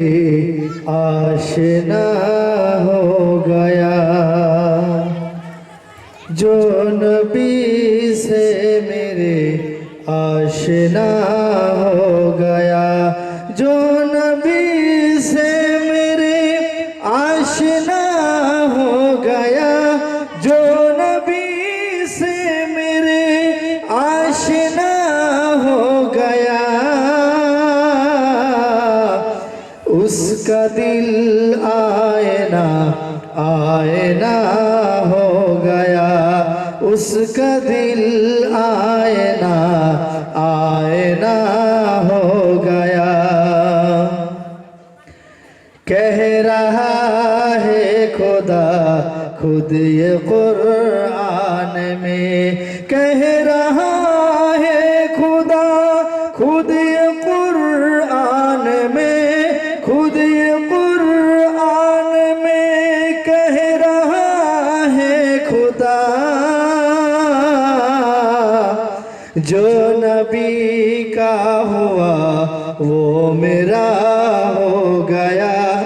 آشنا ہو گیا جو نبی سے میرے آشنا ہو گیا کا دل آئینہ آئینہ ہو گیا۔ اس کا دل آئینہ آئینہ ہو گیا۔ کہہ رہا ہے خدا، خود یہ قرآن میں۔ کہہ ہے جو نبی کا ہوا وہ میرا ہو گیا۔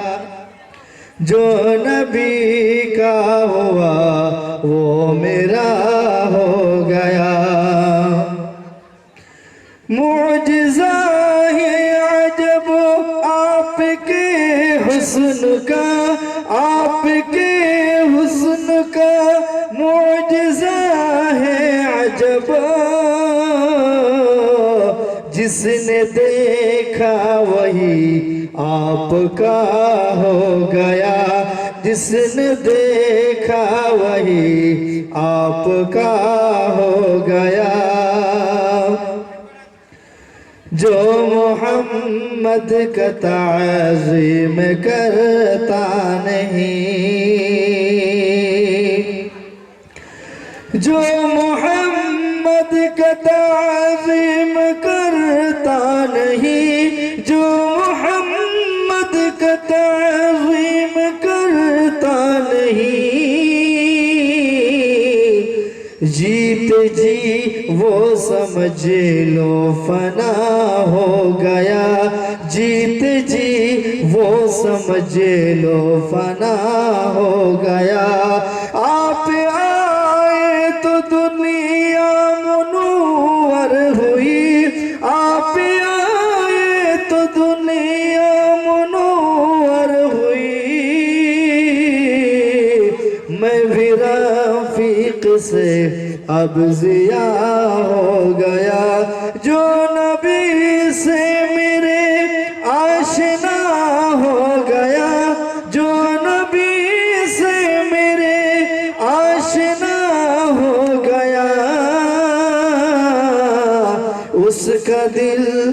جو نبی کا ہوا وہ میرا ہو گیا۔ معجزہ ہے عجب، آپ کے حسن کا، آپ کے عجب جس نے دیکھا وہی آپ کا ہو گیا جس نے دیکھا وہی آپ کا ہو گیا جو محمد کا تعظیم کرتا نہیں، جو محمد کا تعظیم کرتا نہیں۔ جیت جی وہ سمجھ لو، فنا ہو گیا۔ جیت جی وہ سمجھ لو، فنا ہو گیا۔ سے اب ضیاء ہو گیا۔ جو نبی سے میرے آشنا ہو گیا۔ جو نبی سے میرے آشنا ہو گیا۔ اس کا دل